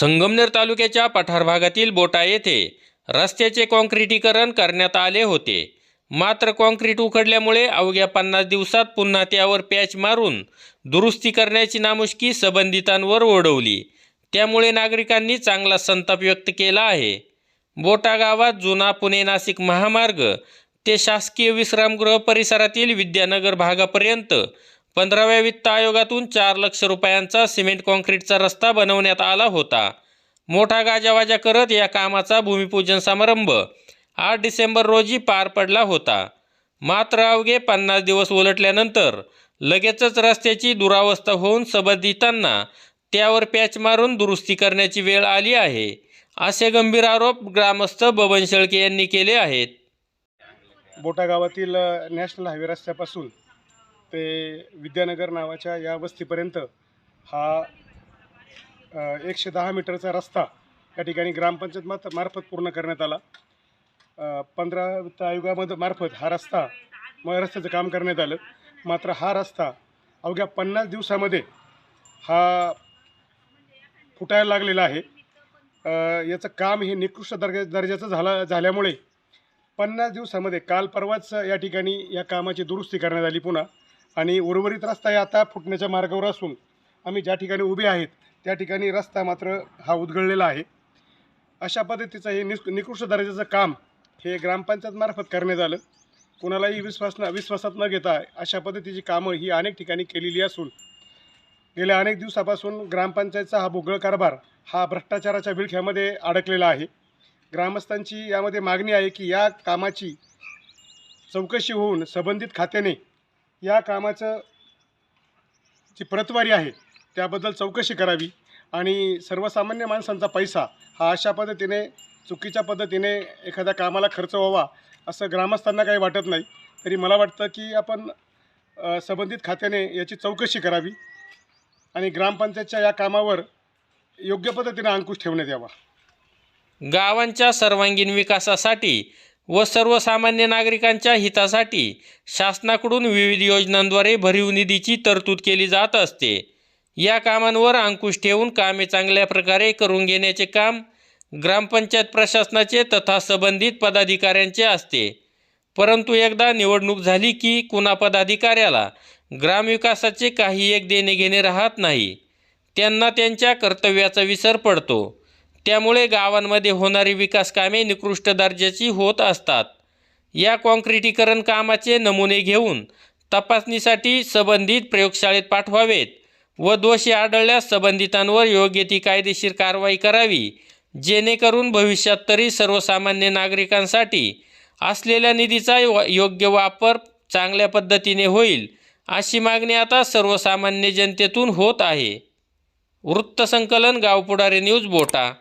संगमनेर तालुक्याच्या पठार भागातील बोटा येथे रस्त्याचे कॉन्क्रिटीकरण करण्यात आले होते. मात्र कॉन्क्रीट उखडल्यामुळे अवघ्या पन्नास दिवसात पुन्हा त्यावर पॅच मारून दुरुस्ती करण्याची नामुष्की संबंधितांवर ओढवली. त्यामुळे नागरिकांनी चांगला संताप व्यक्त केला आहे. बोटा गावात जुना पुणे नाशिक महामार्ग ते शासकीय विश्रामगृह परिसरातील विद्यानगर भागापर्यंत पंधराव्या वित्त आयोगातून चार लक्ष रुपयांचा सिमेंट कॉन्क्रीटचा रस्ता बनवण्यात आला होता. मोठा गाजावाजा करत या कामाचा भूमिपूजन समारंभ आठ डिसेंबर रोजी पार पडला होता. मात्र अवघे पन्नास दिवस उलटल्यानंतर लगेचच रस्त्याची दुरावस्था होऊन संबंधितांना त्यावर पॅच मारून दुरुस्ती करण्याची वेळ आली आहे असे गंभीर आरोप ग्रामस्थ बबन शेळके यांनी केले आहेत. बोटा गावातील नॅशनल हायवे रस्त्यापासून ते विद्यानगर नावाच्या या वस्तीपर्यंत हा एकशे दहा मीटरचा रस्ता या ठिकाणी ग्रामपंचायत मात मार्फत पूर्ण करण्यात आला. पंधरा वित्त आयोगामध्ये मार्फत हा रस्ता मग रस्त्याचं काम करण्यात आलं. मात्र हा रस्ता अवघ्या पन्नास दिवसामध्ये हा फुटायला लागलेला आहे. याचं काम हे निकृष्ट दर्जा दर्जाचं झाला झाल्यामुळे पन्नास दिवसामध्ये काल परवाच या ठिकाणी या कामाची दुरुस्ती करण्यात आली पुन्हा. आणि उर्वरित रस्ता हे आता फुटण्याच्या मार्गावर असून आम्ही ज्या ठिकाणी उभे आहेत त्या ठिकाणी रस्ता मात्र हा उधगळलेला आहे. अशा पद्धतीचं हे निस् निकृष्ट दर्जाचं काम हे ग्रामपंचायतमार्फत करण्यात आलं. कुणालाही विश्वास न विश्वासात न घेता अशा पद्धतीची कामं ही अनेक ठिकाणी केलेली असून गेल्या अनेक दिवसापासून ग्रामपंचायतचा हा भोगळ कारभार हा भ्रष्टाचाराच्या विळख्यामध्ये अडकलेला आहे. ग्रामस्थांची यामध्ये मागणी आहे की या कामाची चौकशी होऊन संबंधित खात्याने या कामाचं जी प्रतवारी आहे त्याबद्दल चौकशी करावी आणि सर्वसामान्य माणसांचा पैसा हा अशा पद्धतीने चुकीच्या पद्धतीने एखाद्या कामाला खर्च व्हावा असं ग्रामस्थांना काही वाटत नाही. तरी मला वाटतं की आपण संबंधित खात्याने याची चौकशी करावी आणि ग्रामपंचायतच्या या कामावर योग्य पद्धतीने अंकुश ठेवण्यात यावा. गावांच्या सर्वांगीण विकासासाठी व सर्वसामान्य नागरिकांच्या हितासाठी शासनाकडून विविध योजनांद्वारे भरीव निधीची तरतूद केली जात असते. या कामांवर अंकुश ठेवून कामे चांगल्या प्रकारे करून घेण्याचे काम ग्रामपंचायत प्रशासनाचे तथा संबंधित पदाधिकाऱ्यांचे असते. परंतु एकदा निवडणूक झाली की कुणा पदाधिकाऱ्याला ग्रामविकासाचे काही एक देणे घेणे राहत नाही. त्यांना त्यांच्या कर्तव्याचा विसर पडतो. त्यामुळे गावांमध्ये होणारी विकास कामे निकृष्ट दर्जाची होत असतात. या काँक्रिटीकरण कामाचे नमुने घेऊन तपासणीसाठी संबंधित प्रयोगशाळेत पाठवावेत व दोषी आढळल्यास संबंधितांवर योग्य ती कायदेशीर कारवाई करावी जेणेकरून भविष्यात तरी सर्वसामान्य नागरिकांसाठी असलेल्या निधीचा व- योग्य वापर चांगल्या पद्धतीने होईल अशी मागणी आता सर्वसामान्य जनतेतून होत आहे. वृत्तसंकलन गावपुढारी न्यूज बोटा